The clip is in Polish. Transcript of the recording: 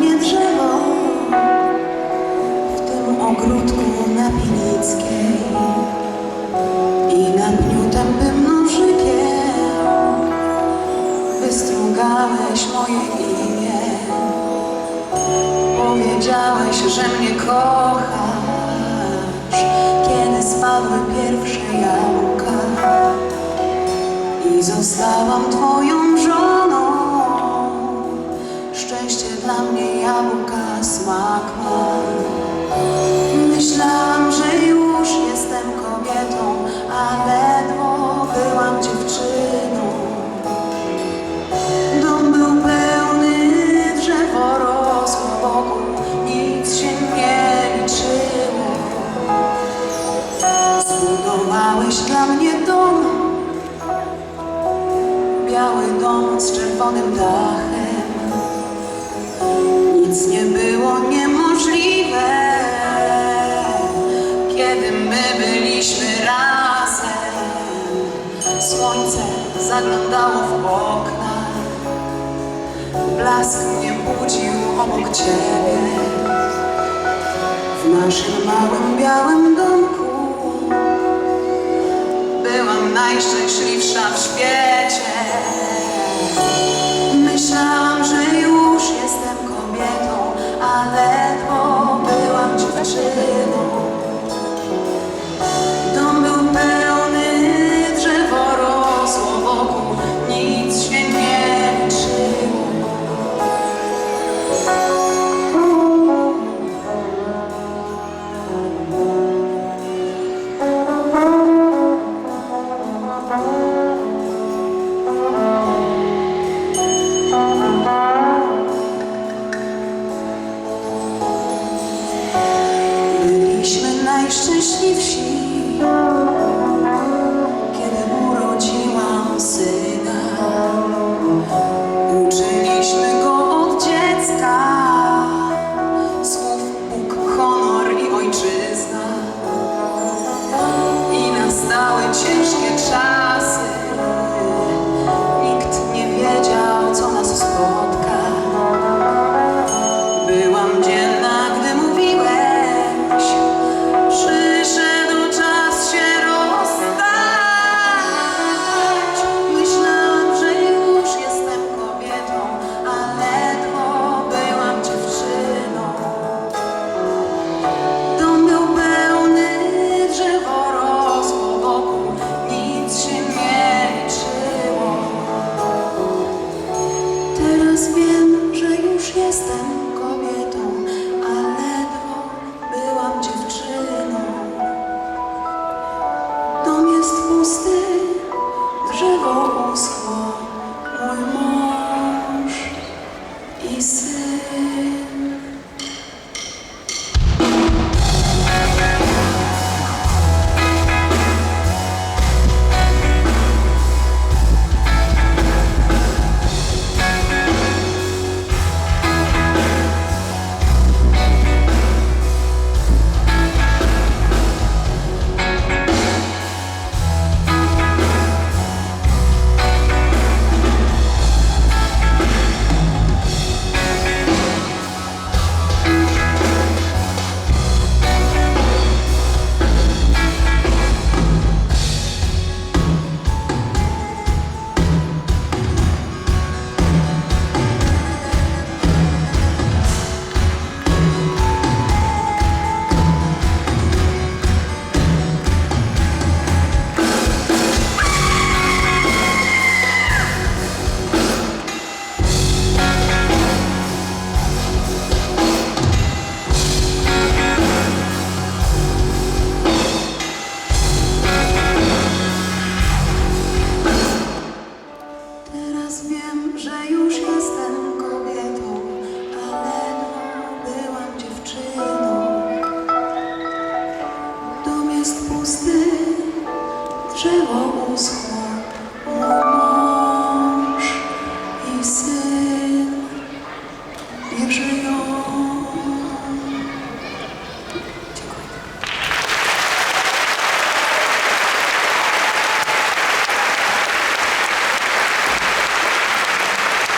mnie drzewo. W tym ogródku na Pinickiej i na pniu tam bym nożykiem moje imię. Powiedziałeś, że mnie kochasz kiedy spadły pierwsze jabłka i zostałam twoją żoną. Jabłka smak ma. Myślałam, że już jestem kobietą, a ledwo byłam dziewczyną. Dom był pełny, drzewo rosło wokół, nic się nie liczyło. Zbudowałeś dla mnie dom, biały dom z czerwonym dachem. Nic nie było niemożliwe, kiedy my byliśmy razem. Słońce zaglądało w okna, blask mnie budził obok ciebie. W naszym małym białym domku byłam najszczęśliwsza w świecie. Byłam she już 谁若无错？